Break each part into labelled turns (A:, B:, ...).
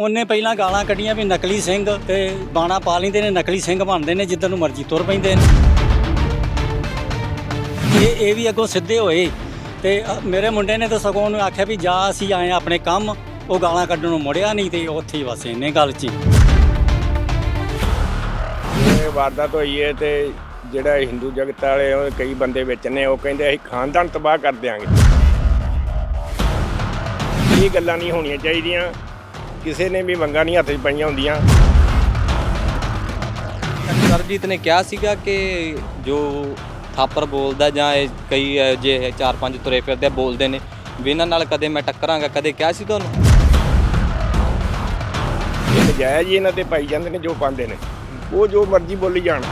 A: ਉਹਨੇ ਪਹਿਲਾਂ ਗਾਲਾਂ ਕੱਢੀਆਂ ਵੀ ਨਕਲੀ ਸਿੰਘ ਤੇ ਬਾਣਾ ਪਾ ਲੈਂਦੇ ਨੇ, ਨਕਲੀ ਸਿੰਘ ਬਣਦੇ ਨੇ ਜਿੱਦਾਂ ਨੂੰ ਮਰਜ਼ੀ ਤੁਰ ਪੈਂਦੇ ਨੇ। ਇਹ ਇਹ ਵੀ ਅੱਗੋਂ ਸਿੱਧੇ ਹੋਏ ਤੇ ਮੇਰੇ ਮੁੰਡੇ ਨੇ ਤਾਂ ਸਗੋਂ ਉਹਨੂੰ ਆਖਿਆ ਵੀ ਜਾ ਅਸੀਂ ਆਏ ਆਂ ਆਪਣੇ ਕੰਮ, ਉਹ ਗਾਲਾਂ ਕੱਢਣ ਨੂੰ ਮੁੜਿਆ ਨਹੀਂ ਤੇ ਉੱਥੇ ਹੀ ਬਸ ਇੰਨੇ ਗੱਲ 'ਚ
B: ਇਹ ਵਾਰਦਾਤ ਹੋਈ ਹੈ ਤੇ ਜਿਹੜਾ ਹਿੰਦੂ ਜਗਤ ਵਾਲੇ ਉਹ ਕਈ ਬੰਦੇ ਵਿੱਚ ਨੇ, ਉਹ ਕਹਿੰਦੇ ਅਸੀਂ ਖਾਨਦਾਨ ਤਬਾਹ ਕਰ ਦਿਆਂਗੇ। ਇਹ ਗੱਲਾਂ ਨਹੀਂ ਹੋਣੀਆਂ ਚਾਹੀਦੀਆਂ। ਕਿਸੇ ਨੇ ਵੀ ਮੰਗਾਂ ਨਹੀਂ ਹੱਥ 'ਚ ਪਈਆਂ ਹੁੰਦੀਆਂ।
C: ਸਰਬਜੀਤ ਨੇ ਕਿਹਾ ਸੀਗਾ ਕਿ ਜੋ ਥਾਪਰ ਬੋਲਦਾ ਜਾਂ ਇਹ ਕਈ ਜੇ ਚਾਰ ਪੰਜ ਤੁਰੇ ਫਿਰਦੇ ਆ, ਬੋਲਦੇ ਨੇ। ਵੀ ਇਹਨਾਂ ਨਾਲ ਕਦੇ ਮੈਂ ਟੱਕਰਾਂਗਾ ਕਦੇ ਕਿਹਾ ਸੀ ਤੁਹਾਨੂੰ?
B: ਇਹ ਨਜਾਇਜ਼ ਹੀ ਇਹਨਾਂ ਤੇ ਪਾਈ ਜਾਂਦੇ ਨੇ ਜੋ ਪਾਉਂਦੇ ਨੇ। ਉਹ ਜੋ ਮਰਜ਼ੀ ਬੋਲੀ ਜਾਣ।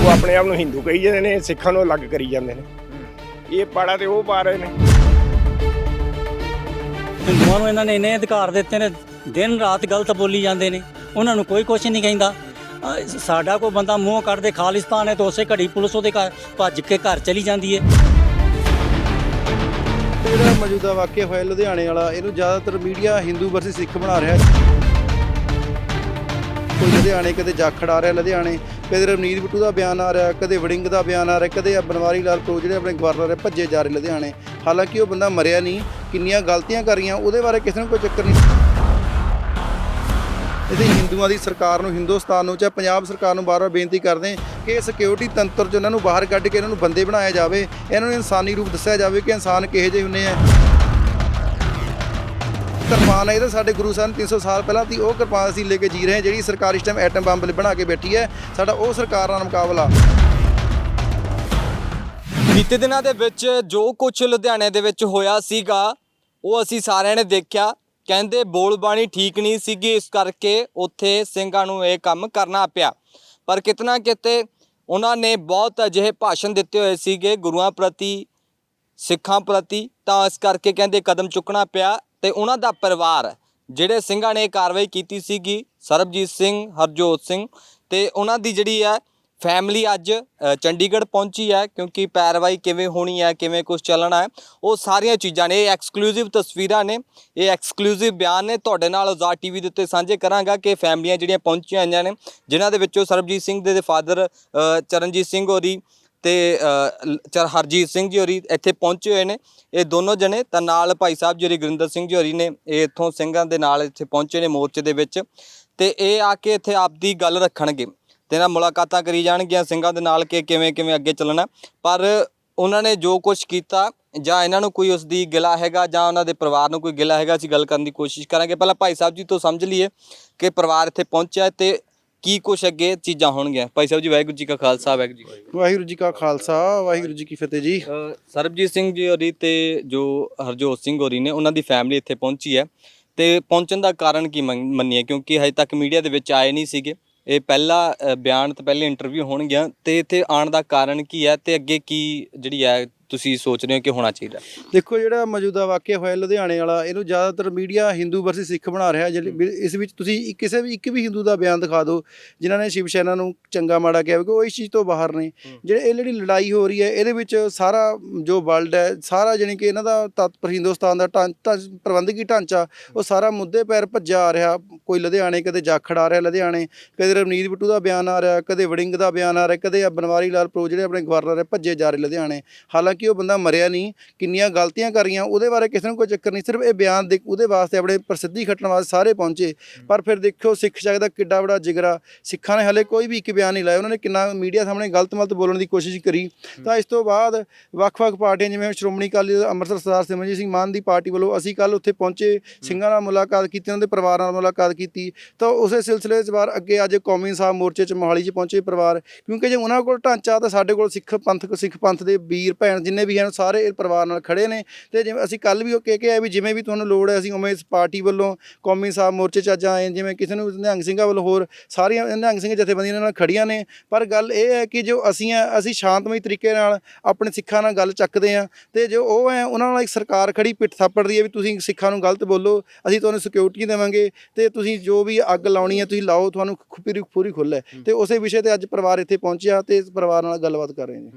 B: ਉਹ ਆਪਣੇ ਆਪ ਨੂੰ ਹਿੰਦੂ ਕਹੀ ਜਾਂਦੇ ਨੇ ਸਿੱਖਾਂ ਨੂੰ ਅਲੱਗ ਕਰੀ ਜਾਂਦੇ ਨੇ। ਇਹ ਪਾੜਾ ਤੇ ਉਹ ਪਾ ਰਹੇ ਨੇ।
A: ਹਿੰਦੂਆਂ ਨੂੰ ਇਹਨਾਂ ਨੇ ਇੰਨੇ ਅਧਿਕਾਰ ਦਿੱਤੇ ਨੇ, ਦਿਨ ਰਾਤ ਗਲਤ ਬੋਲੀ ਜਾਂਦੇ ਨੇ, ਉਹਨਾਂ ਨੂੰ ਕੋਈ ਕੁਛ ਨਹੀਂ ਕਹਿੰਦਾ। ਸਾਡਾ ਕੋਈ ਬੰਦਾ ਮੂੰਹ ਕੱਢਦੇ ਖਾਲਿਸਤਾਨ ਹੈ ਤਾਂ ਉਸੇ ਘੜੀ ਪੁਲਿਸ ਉਹਦੇ ਘਰ ਭੱਜ ਕੇ ਘਰ ਚਲੀ ਜਾਂਦੀ ਹੈ।
D: ਜਿਹੜਾ ਮੌਜੂਦਾ ਵਾਕਿਆ ਹੋਇਆ ਲੁਧਿਆਣੇ ਵਾਲਾ, ਇਹਨੂੰ ਜ਼ਿਆਦਾਤਰ ਮੀਡੀਆ ਹਿੰਦੂ ਵਰਸਸ ਸਿੱਖ ਬਣਾ ਰਿਹਾ ਕੋਈ ਲੁਧਿਆਣੇ, ਕਦੇ ਜਾਖੜ ਆ ਰਿਹਾ ਲੁਧਿਆਣੇ, ਕਦੇ ਰਵਨੀਤ ਬਿੱਟੂ ਦਾ ਬਿਆਨ ਆ ਰਿਹਾ, ਕਦੇ ਵੜਿੰਗ ਦਾ ਬਿਆਨ ਆ ਰਿਹਾ, ਕਦੇ ਬਨਵਾਰੀ ਲਾਲ ਪ੍ਰੋ ਜਿਹੜੇ ਆਪਣੇ ਗਵਰਨਰ ਹੈ, ਭੱਜੇ ਜਾ ਰਹੇ ਲੁਧਿਆਣੇ। ਹਾਲਾਂਕਿ ਉਹ ਬੰਦਾ ਮਰਿਆ ਨਹੀਂ ਕਿੰਨੀਆਂ ਗਲਤੀਆਂ ਕਰੀਆਂ, ਉਹਦੇ ਬਾਰੇ ਕਿਸੇ ਨੂੰ ਕੋਈ ਚੱਕਰ ਨਹੀਂ ਇਹਦੇ ਹਿੰਦੂਆਂ ਦੀ ਸਰਕਾਰ ਨੂੰ, ਹਿੰਦੁਸਤਾਨ ਨੂੰ ਚਾਹੇ ਪੰਜਾਬ ਸਰਕਾਰ ਨੂੰ ਬਾਰ-ਬਾਰ ਬੇਨਤੀ ਕਰਦੇ ਕਿ ਇਹ ਸਿਕਿਉਰਿਟੀ ਤੰਤਰ 'ਚ ਇਹਨਾਂ ਨੂੰ ਬਾਹਰ ਕੱਢ ਕੇ ਇਹਨਾਂ ਨੂੰ ਬੰਦੇ ਬਣਾਇਆ ਜਾਵੇ, ਇਹਨਾਂ ਨੂੰ ਇਨਸਾਨੀ ਰੂਪ ਦੱਸਿਆ ਜਾਵੇ ਕਿ ਇਨਸਾਨ ਕਿਹੋ ਜਿਹੇ ਹੁੰਦੇ ਆ। ਕਿਰਪਾਨ ਹੈ ਇਹਦੇ ਸਾਡੇ ਗੁਰੂ ਸਾਹਿਬ ਨੇ 300 ਸਾਲ ਪਹਿਲਾਂ ਦੀ ਉਹ ਕਿਰਪਾਨ ਅਸੀਂ ਲੈ ਕੇ ਜੀ ਰਹੇ ਜਿਹੜੀ ਸਰਕਾਰ ਇਸ ਟਾਈਮ ਐਟਮ ਬੰਬ ਬਣਾ ਕੇ ਬੈਠੀ ਹੈ, ਸਾਡਾ ਉਹ ਸਰਕਾਰ ਨਾਲ ਮੁਕਾਬਲਾ।
C: ਬੀਤੇ ਦਿਨਾਂ ਦੇ ਵਿੱਚ ਜੋ ਕੁਝ ਲੁਧਿਆਣੇ ਦੇ ਵਿੱਚ ਹੋਇਆ ਸੀਗਾ ਉਹ ਅਸੀਂ ਸਾਰਿਆਂ ਨੇ ਦੇਖਿਆ। ਕਹਿੰਦੇ ਬੋਲਬਾਣੀ ਠੀਕ ਨਹੀਂ ਸੀਗੀ, ਇਸ ਕਰਕੇ ਉੱਥੇ ਸਿੰਘਾਂ ਨੂੰ ਇਹ ਕੰਮ ਕਰਨਾ ਪਿਆ। ਪਰ ਕਿਤਨਾ ਕਿਤੇ ਉਹਨਾਂ ਨੇ ਬਹੁਤ ਅਜਿਹੇ ਭਾਸ਼ਣ ਦਿੱਤੇ ਹੋਏ ਸੀਗੇ ਗੁਰੂਆਂ ਪ੍ਰਤੀ, ਸਿੱਖਾਂ ਪ੍ਰਤੀ, ਤਾਂ ਇਸ ਕਰਕੇ ਕਹਿੰਦੇ ਕਦਮ ਚੁੱਕਣਾ ਪਿਆ ਤੇ ਉਹਨਾਂ ਦਾ ਪਰਿਵਾਰ, ਜਿਹੜੇ ਸਿੰਘਾਂ ਨੇ ਇਹ ਕਾਰਵਾਈ ਕੀਤੀ ਸੀਗੀ, ਸਰਬਜੀਤ ਸਿੰਘ, ਹਰਜੋਤ ਸਿੰਘ, ਤੇ ਉਹਨਾਂ ਦੀ ਜਿਹੜੀ ਹੈ ਫੈਮਿਲੀ ਅੱਜ ਚੰਡੀਗੜ੍ਹ ਪਹੁੰਚੀ ਹੈ ਕਿਉਂਕਿ ਪੈਰਵਾਈ ਕਿਵੇਂ ਹੋਣੀ ਹੈ ਕਿਵੇਂ ਕੁਝ ਚੱਲਣਾ ਹੈ ਉਹ ਸਾਰੀਆਂ ਚੀਜ਼ਾਂ ਨੇ ਇਹ ਐਕਸਕਲੂਸਿਵ ਤਸਵੀਰਾਂ ਨੇ ਇਹ ਐਕਸਕਲੂਸਿਵ ਬਿਆਨ ਨੇ ਤੁਹਾਡੇ ਨਾਲ ਆਜ਼ਾਦ ਟੀਵੀ ਦੇ ਉੱਤੇ ਸਾਂਝੇ ਕਰਾਂਗਾ ਕਿ ਫੈਮਲੀਆਂ ਜਿਹੜੀਆਂ ਪਹੁੰਚੀਆਂ ਹੋਈਆਂ ਨੇ ਜਿਨ੍ਹਾਂ ਦੇ ਵਿੱਚੋਂ ਸਰਬਜੀਤ ਸਿੰਘ ਦੇ ਫਾਦਰ ਚਰਨਜੀਤ ਸਿੰਘ ਹੋਰੀ ਤੇ ਅ, ਚਰ ਹਰਜੀਤ ਸਿੰਘ ਜੀ ਹੋਰੀ ਇੱਥੇ ਪਹੁੰਚੇ ਹੋਏ ਨੇ ਇਹ ਦੋਨੋਂ ਜਣੇ ਤਾਂ ਨਾਲ ਭਾਈ ਸਾਹਿਬ ਜੀ ਹੋਰੀ ਗੁਰਿੰਦਰ ਸਿੰਘ ਜੀ ਹੋਰੀ ਨੇ ਇਹ ਇੱਥੋਂ ਸਿੰਘਾਂ ਦੇ ਨਾਲ ਇੱਥੇ ਪਹੁੰਚੇ ਨੇ ਮੋਰਚੇ ਦੇ ਵਿੱਚ ਤੇ ਇਹ ਆ ਕੇ ਇੱਥੇ ਆਪਦੀ ਗੱਲ ਰੱਖਣਗੇ। ਤੇ ਨਾਲ ਮੁਲਾਕਾਤਾਂ ਕਰੀ ਜਾਣਗੀਆਂ ਸਿੰਘਾਂ ਦੇ ਨਾਲ ਕਿ ਕਿਵੇਂ ਕਿਵੇਂ ਅੱਗੇ ਚੱਲਣਾ। ਪਰ ਉਹਨਾਂ ਨੇ ਜੋ ਕੁਝ ਕੀਤਾ ਜਾਂ ਇਹਨਾਂ ਨੂੰ ਕੋਈ ਉਸ ਦੀ ਗਿਲਾ ਹੈਗਾ ਜਾਂ ਉਹਨਾਂ ਦੇ ਪਰਿਵਾਰ ਨੂੰ ਕੋਈ ਗਿਲਾ ਹੈਗਾ ਅਸੀਂ ਗੱਲ ਕਰਨ ਦੀ ਕੋਸ਼ਿਸ਼ ਕਰਾਂਗੇ। ਪਹਿਲਾਂ ਭਾਈ ਸਾਹਿਬ ਜੀ ਤੋਂ ਸਮਝ ਲਈਏ ਕਿ ਪਰਿਵਾਰ ਇੱਥੇ ਪਹੁੰਚਿਆ ਤੇ ਕੀ ਕੁਝ ਅੱਗੇ ਚੀਜ਼ਾਂ ਹੋਣਗੀਆਂ। ਭਾਈ ਸਾਹਿਬ ਜੀ ਵਾਹਿਗੁਰੂ ਜੀ ਕਾ ਖਾਲਸਾ ਵਾਹਿਗੁਰੂ ਜੀ।
D: ਵਾਹਿਗੁਰੂ ਜੀ ਕਾ ਖਾਲਸਾ ਵਾਹਿਗੁਰੂ ਜੀ ਕੀ ਫਤਿਹ ਜੀ।
C: ਸਰਬਜੀਤ ਸਿੰਘ ਜੀ ਹੋਰੀ ਤੇ ਜੋ ਹਰਜੋਤ ਸਿੰਘ ਹੋਰੀ ਨੇ ਉਹਨਾਂ ਦੀ ਫੈਮਿਲੀ ਇੱਥੇ ਪਹੁੰਚੀ ਹੈ। ਤੇ ਪਹੁੰਚਣ ਦਾ ਕਾਰਨ ਕੀ ਮੰਨ- ਮੰਨੀਏ? ਕਿਉਂਕਿ ਹਜੇ ਤੱਕ ਮੀਡੀਆ ਦੇ ਵਿੱਚ ਆਏ ਨਹੀਂ ਸੀਗੇ। ਇਹ ਪਹਿਲਾ ਬਿਆਨ ਤੇ ਪਹਿਲੇ ਇੰਟਰਵਿਊ ਹੋਣਗੀਆਂ ਅਤੇ ਇੱਥੇ ਆਉਣ ਦਾ ਕਾਰਨ ਕੀ ਹੈ ਅਤੇ ਅੱਗੇ ਕੀ ਜਿਹੜੀ ਹੈ ਤੁਸੀਂ ਸੋਚ ਰਹੇ ਹੋ ਕਿ ਹੋਣਾ ਚਾਹੀਦਾ?
D: ਦੇਖੋ ਜਿਹੜਾ ਮੌਜੂਦਾ ਵਾਕਿਆ ਹੋਇਆ ਲੁਧਿਆਣੇ ਵਾਲਾ ਇਹਨੂੰ ਜ਼ਿਆਦਾਤਰ ਮੀਡੀਆ ਹਿੰਦੂ ਵਰਸਸ ਸਿੱਖ ਬਣਾ ਰਿਹਾ। ਇਸ ਵਿੱਚ ਤੁਸੀਂ ਕਿਸੇ ਵੀ ਇੱਕ ਵੀ ਹਿੰਦੂ ਦਾ ਬਿਆਨ ਦਿਖਾ ਦਿਓ ਜਿਨ੍ਹਾਂ ਨੇ ਸ਼ਿਵ ਸੈਨਾ ਨੂੰ ਚੰਗਾ ਮਾੜਾ ਕਿਹਾ ਹੋਵੇ ਉਹ ਇਸ ਚੀਜ਼ ਤੋਂ ਬਾਹਰ ਨੇ। ਜਿਹੜੇ ਇਹ ਜਿਹੜੀ ਲੜਾਈ ਹੋ ਰਹੀ ਹੈ ਇਹਦੇ ਵਿੱਚ ਸਾਰਾ ਜੋ ਵਰਲਡ ਹੈ ਸਾਰਾ ਜਾਣੀ ਕਿ ਇਹਨਾਂ ਦਾ ਤਤਪਰ ਹਿੰਦੁਸਤਾਨ ਦਾ ਢਾਂਚਾ ਪ੍ਰਬੰਧਕੀ ਢਾਂਚਾ ਉਹ ਸਾਰਾ ਮੁੱਦੇ ਪੈਰ ਭੱਜਾ ਆ ਰਿਹਾ। ਕੋਈ ਲੁਧਿਆਣੇ ਕਦੇ ਜਾਖੜ ਆ ਰਿਹਾ ਲੁਧਿਆਣੇ ਕਦੇ ਰਵਨੀਤ ਬਿੱਟੂ ਦਾ ਬਿਆਨ ਆ ਰਿਹਾ ਕਦੇ ਵੜਿੰਗ ਦਾ ਬਿਆਨ ਆ ਰਿਹਾ ਕਦੇ ਬਨਵਾਰੀ ਲਾਲ ਪ੍ਰੋ ਜਿਹੜੇ ਆਪਣੇ ਗਵਰਨਰ ਹੈ ਭੱਜੇ ਜਾ ਰਹੇ ਲੁਧਿਆਣੇ। ਹਾਲਾਂਕਿ ਉਹ ਬੰਦਾ ਮਰਿਆ ਨਹੀਂ, ਕਿੰਨੀਆਂ ਗਲਤੀਆਂ ਕਰੀਆਂ, ਉਹਦੇ ਬਾਰੇ ਕਿਸੇ ਨੂੰ ਕੋਈ ਚੱਕਰ ਨਹੀਂ, ਸਿਰਫ ਇਹ ਬਿਆਨ ਦੇ, ਉਹਦੇ ਵਾਸਤੇ ਆਪਣੇ ਪ੍ਰਸਿੱਧੀ ਖੱਟਣ ਵਾਸਤੇ ਸਾਰੇ ਪਹੁੰਚੇ। ਪਰ ਫਿਰ ਦੇਖਿਓ, ਸਿੱਖ ਜਗ ਦਾ ਕਿੱਡਾ ਬੜਾ ਜਿਗਰਾ। ਸਿੱਖਾਂ ਨੇ ਹਲੇ ਕੋਈ ਵੀ ਇੱਕ ਬਿਆਨ ਨਹੀਂ ਲਾਇਆ, ਉਹਨਾਂ ਨੇ ਕਿੰਨਾ ਮੀਡੀਆ ਸਾਹਮਣੇ ਗਲਤ ਮਲਤ ਬੋਲਣ ਦੀ ਕੋਸ਼ਿਸ਼ ਕਰੀ। ਤਾਂ ਇਸ ਤੋਂ ਬਾਅਦ ਵੱਖ-ਵੱਖ ਪਾਰਟੀਆਂ, ਜਿਵੇਂ ਸ਼੍ਰੋਮਣੀ ਅਕਾਲੀ ਦਲ ਅੰਮ੍ਰਿਤਸਰ ਸਰਦਾਰ ਸਿਮਰਜੀਤ ਸਿੰਘ ਮਾਨ ਦੀ ਪਾਰਟੀ ਵੱਲੋਂ ਅਸੀਂ ਕੱਲ ਉੱਥੇ ਪਹੁੰਚੇ, ਸਿੰਘਾਂ ਨਾਲ ਮੁਲਾਕਾਤ ਕੀਤੀ, ਉਹਨਾਂ ਦੇ ਪਰਿਵਾਰ ਨਾਲ ਮੁਲਾਕਾਤ ਕੀਤੀ। ਤਾਂ ਉਸੇ ਸਿਲਸਿਲੇ 'ਚ ਬਾਅਦ ਅੱਗੇ ਅੱਜ ਕੌਮੀ ਇਨਸਾਫ ਮੋਰਚੇ 'ਚ ਮੋਹਾਲੀ 'ਚ ਪਹੁੰਚੇ ਪਰਿਵਾਰ। ਕਿਉਂਕਿ ਜੇ ਉਹਨਾਂ ਕੋਲ ਢਾਂਚਾ, ਤਾਂ ਸਾਡੇ ਕੋਲ ਸਿੱਖ ਪੰਥ ਸਿੱਖ ਪੰਥ ਦੇ ਵੀਰ, ਭੈਣ ਜਿੰਨੇ ਵੀ ਹਨ, ਸਾਰੇ ਇਹ ਪਰਿਵਾਰ ਨਾਲ ਖੜੇ ਨੇ। ਤੇ ਜਿਵੇਂ ਅਸੀਂ ਕੱਲ ਵੀ ਉਹ ਕਹਿ ਕੇ ਆਏ ਵੀ ਜਿਵੇਂ ਵੀ ਤੁਹਾਨੂੰ ਲੋੜ ਹੈ, ਅਸੀਂ ਉਵੇਂ ਇਸ ਪਾਰਟੀ ਵੱਲੋਂ ਕੌਮੀ ਸਾਹਿਬ ਮੋਰਚੇ 'ਚ ਅੱਜ ਆਏ ਜਿਵੇਂ ਕਿਸੇ ਨੂੰ ਨਿਹੰਗ ਸਿੰਘਾਂ ਵੱਲੋਂ ਹੋਰ ਸਾਰੀਆਂ ਨਿਹੰਗ ਸਿੰਘ ਜਥੇਬੰਦੀਆਂ ਨਾਲ ਖੜੀਆਂ ਨੇ। ਪਰ ਗੱਲ ਇਹ ਹੈ ਕਿ ਜੋ ਅਸੀਂ ਆ, ਅਸੀਂ ਸ਼ਾਂਤਮਈ ਤਰੀਕੇ ਨਾਲ ਆਪਣੇ ਸਿੱਖਾਂ ਨਾਲ ਗੱਲ ਚੱਕਦੇ ਆ ਤੇ ਜੋ ਉਹ ਹੈ, ਉਹਨਾਂ ਨਾਲ ਇੱਕ ਸਰਕਾਰ ਖੜੀ ਪਿੱਠ ਥਾਪੜਦੀ ਹੈ ਵੀ ਤੁਸੀਂ ਸਿੱਖਾਂ ਨੂੰ ਗਲਤ ਬੋਲੋ, ਅਸੀਂ ਤੁਹਾਨੂੰ ਸਿਕਿਉਰਿਟੀ ਦੇਵਾਂਗੇ। ਤੇ ਤੁਸੀਂ ਜੋ ਵੀ ਅੱਗ ਲਾਉਣੀ ਹੈ, ਤੁਸੀਂ ਲਾਓ, ਤੁਹਾਨੂੰ ਖੁ- ਪੂਰੀ ਪੂਰੀ ਖੁੱਲ੍ਹ ਹੈ। ਤੇ ਉਸੇ ਵਿਸ਼ੇ ਤੇ ਅੱਜ ਪਰਿਵਾਰ ਇੱਥੇ ਪਹੁੰਚਿਆ ਤੇ ਇਸ ਪਰਿਵਾਰ ਨਾਲ ਗੱਲਬਾਤ ਕਰ ਰਹੇ ਨੇ।